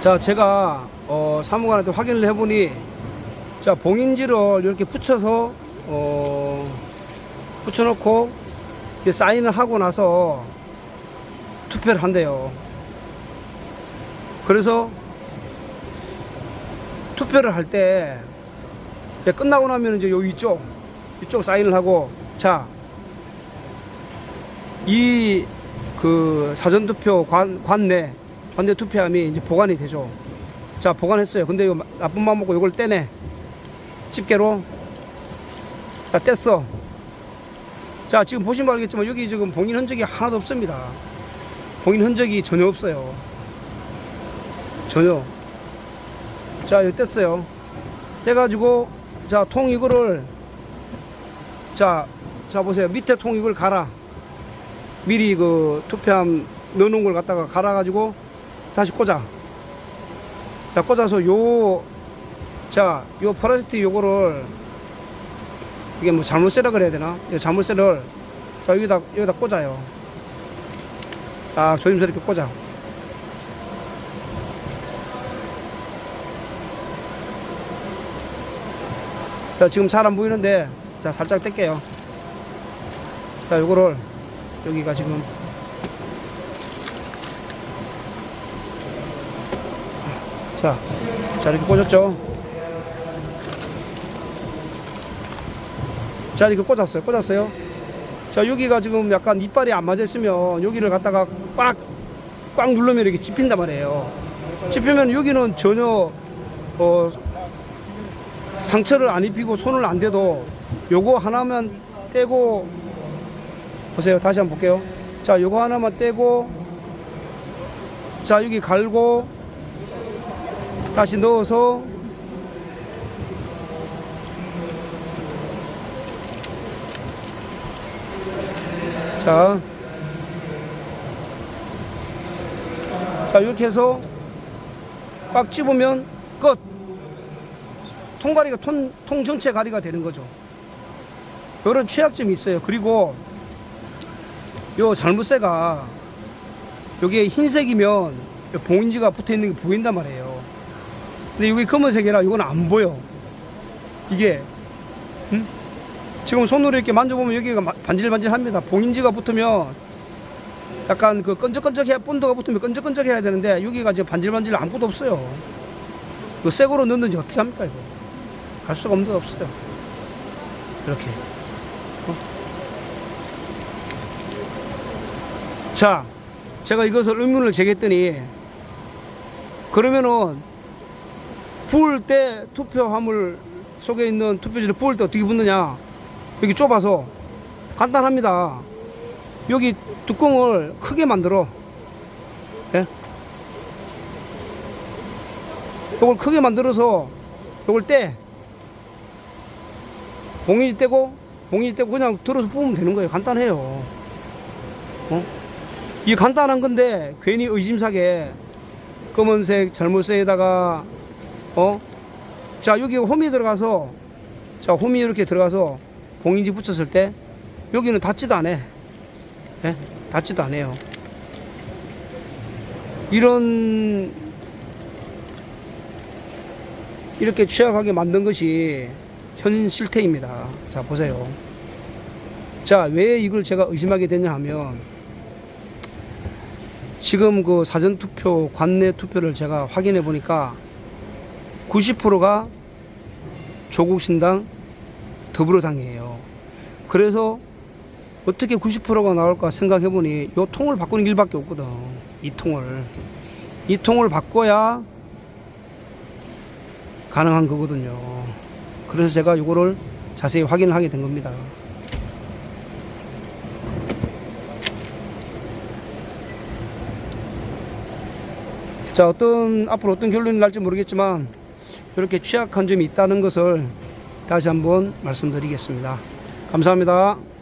자, 제가 어, 사무관한테 확인을 해보니 자 봉인지를 이렇게 붙여서 어, 붙여놓고 사인을 하고 나서 투표를 한대요. 그래서 투표를 할 때 끝나고 나면 이제 요 위쪽 이쪽 사인을 하고 자 이 그 사전투표 관, 관내 관내 투표함이 이제 보관이 되죠. 자 보관했어요. 근데 이거 나쁜 맘 먹고 이걸 떼내 집게로 자 뗐어. 자 지금 보시면 알겠지만 여기 지금 봉인 흔적이 하나도 없습니다. 봉인 흔적이 전혀 없어요. 전혀. 자 여기 뗐어요. 떼가지고 자 통 이거를 자, 자 보세요. 밑에 통 이걸 갈아. 미리 그 투표함 넣어놓은 걸 갖다가 갈아가지고 다시 꽂아. 자, 꽂아서 요, 자, 요 플라스틱 요거를 이게 뭐 잘못 세력을 해야 되나? 이 잘못 세력을 자, 여기다, 여기다 꽂아요. 자, 조임스럽게 꽂아. 자, 지금 잘 안 보이는데, 자, 살짝 뗄게요. 자, 요거를 여기가 지금 자, 자 이렇게 꽂았죠. 자 이렇게 꽂았어요. 꽂았어요. 자 여기가 지금 약간 이빨이 안 맞았으면 여기를 갖다가 꽉 꽉 누르면 이렇게 찝힌단 말이에요. 찝히면 여기는 전혀 어, 상처를 안 입히고 손을 안 대도 요거 하나만 떼고 보세요. 다시 한번 볼게요. 자, 요거 하나만 떼고, 자, 여기 갈고, 다시 넣어서, 자, 자, 이렇게 해서 꽉 집으면 끝. 통가리가 통, 통 전체 가리가 되는 거죠. 이런 취약점이 있어요. 그리고 요 잘못새가 요게 흰색이면 요 봉인지가 붙어 있는 게 보인단 말이에요. 근데 여기 검은색이라 이건 안 보여. 이게 음? 지금 손으로 이렇게 만져보면 여기가 마- 반질반질합니다. 봉인지가 붙으면 약간 그 끈적끈적해 본드가 붙으면 끈적끈적해야 되는데 여기가 지금 반질반질 아무것도 없어요. 이거 새거로 넣는지 어떻게 합니까 이거? 할 수가 없는 데 없어요. 이렇게. 자, 제가 이것을 의문을 제기했더니 그러면은 부을 때 투표함을 속에 있는 투표지를 부을 때 어떻게 붙느냐? 여기 좁아서 간단합니다. 여기 뚜껑을 크게 만들어. 예? 이걸 크게 만들어서 이걸 떼. 봉인지 떼고 봉인지 떼고 그냥 들어서 뽑으면 되는 거예요. 간단해요. 어? 이 간단한 건데 괜히 의심사게 검은색 잘못세에다가 어? 자 여기 홈이 들어가서 자 홈이 이렇게 들어가서 봉인지 붙였을 때 여기는 닿지도 않아 예? 닿지도 않아요 이런 이렇게 취약하게 만든 것이 현 실태입니다 자 보세요 자 왜 이걸 제가 의심하게 되냐 하면 지금 그 사전투표, 관내 투표를 제가 확인해 보니까 90%가 조국신당 더불어당이에요. 그래서 어떻게 90%가 나올까 생각해 보니 이 통을 바꾸는 길밖에 없거든. 이 통을. 이 통을 바꿔야 가능한 거거든요. 그래서 제가 이거를 자세히 확인을 하게 된 겁니다. 자, 어떤, 앞으로 어떤 결론이 날지 모르겠지만, 이렇게 취약한 점이 있다는 것을 다시 한번 말씀드리겠습니다. 감사합니다.